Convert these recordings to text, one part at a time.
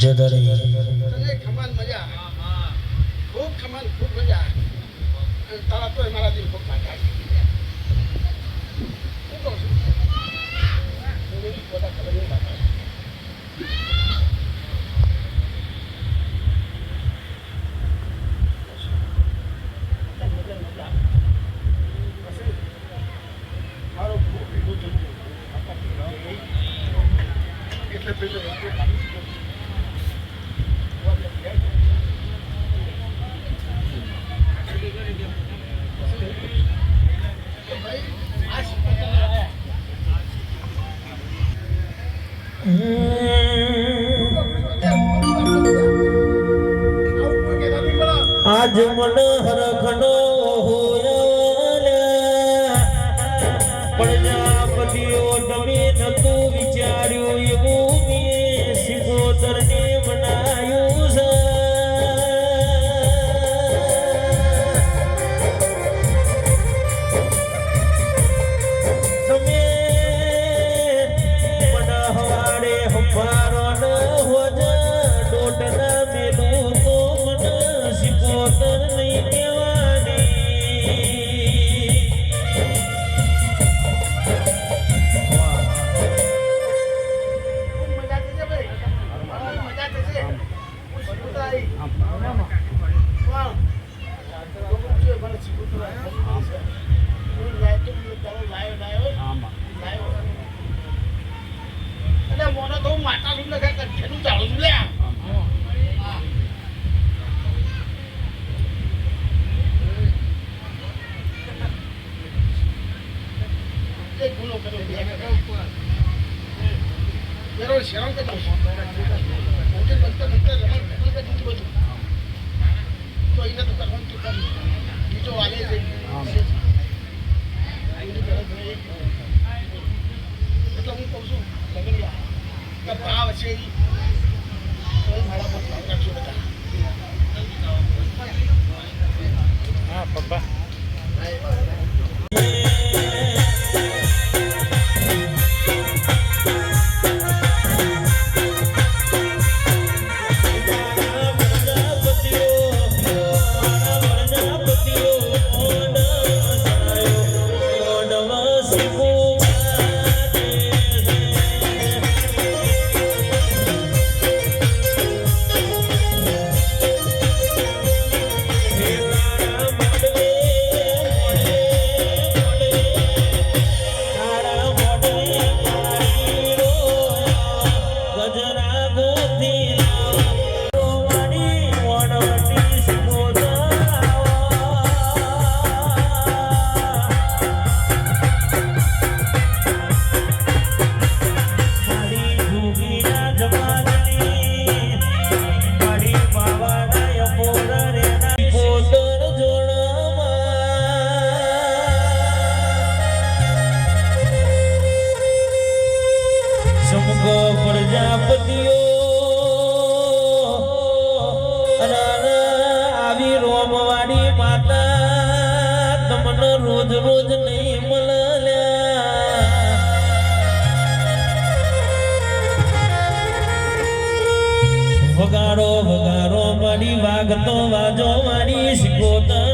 ઝઘડિયા તને ખમાન મજા. Mm. રોજ રોજ નહીં મળ્યા વગાડો વગાડો મારી વાગતો વાજો મારી શિકોતર.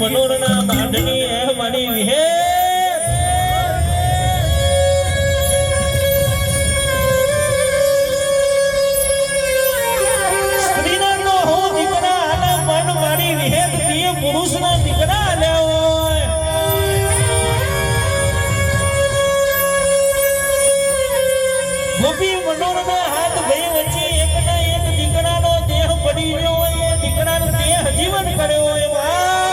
મનોરના બાંધણી હે મારી વિહે. પુરુષના દીકરા આલ્યા હોય. ગોપી મનોરના હાથ બે વચ્ચે એકના એક દીકરાનો દેહ પડી ગયો હોય. એ દીકરાનો દેહ જીવન કર્યો હોય.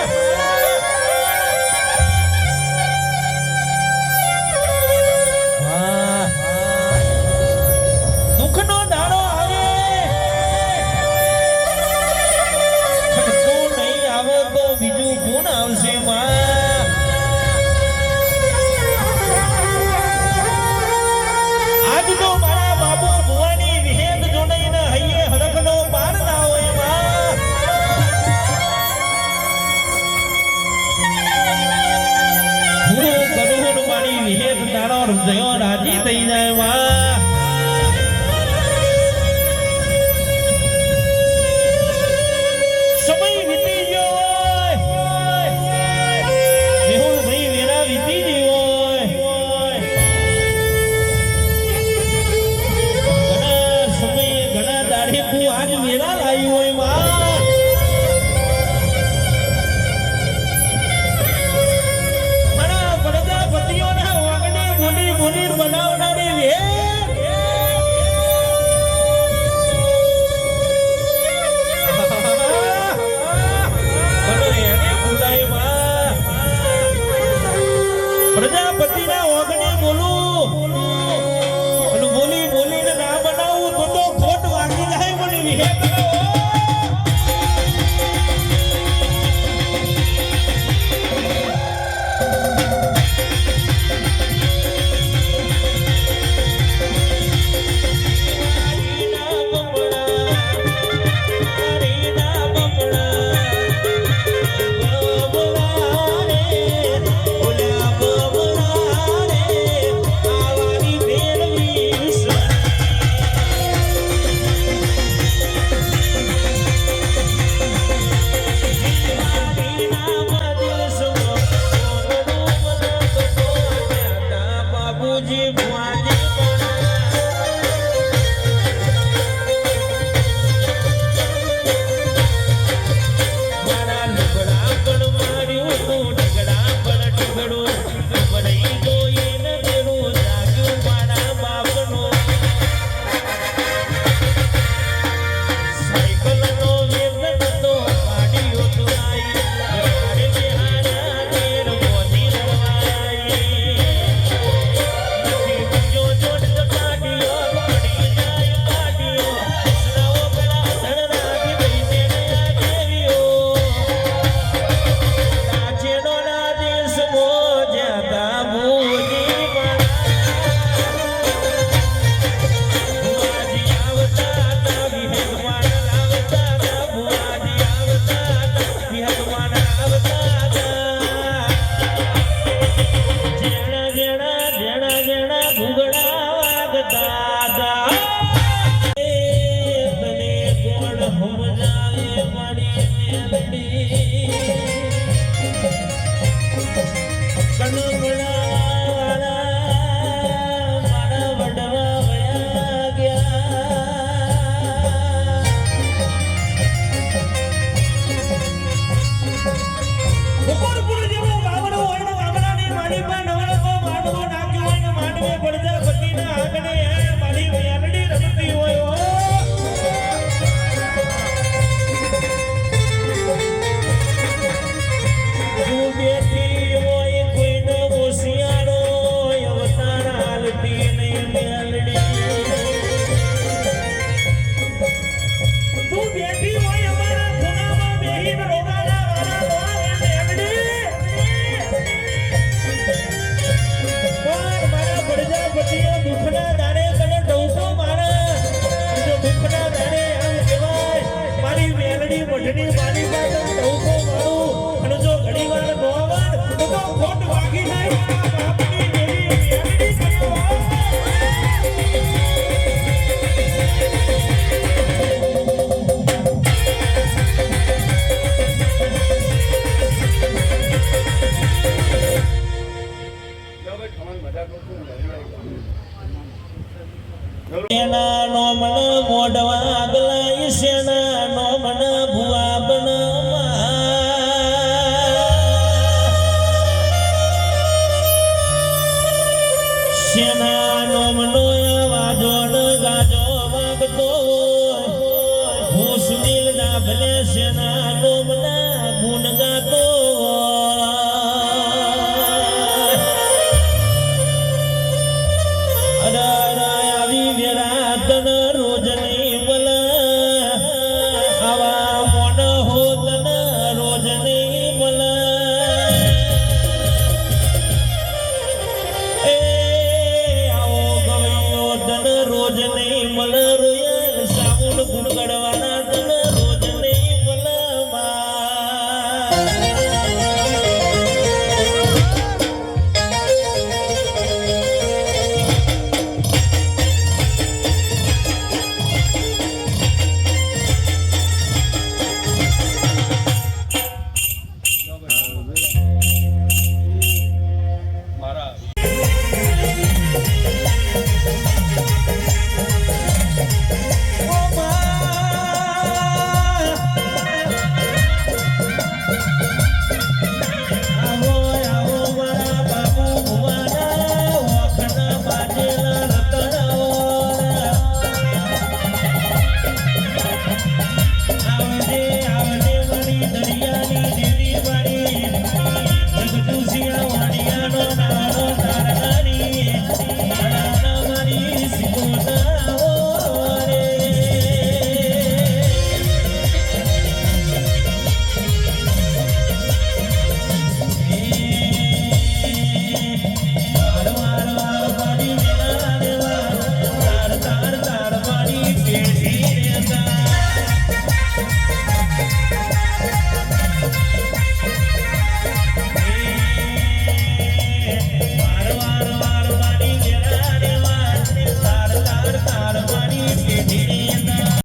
人生最后大敌人人亡 ખમણ મજા કરતું મોઢવા આગલા શેના?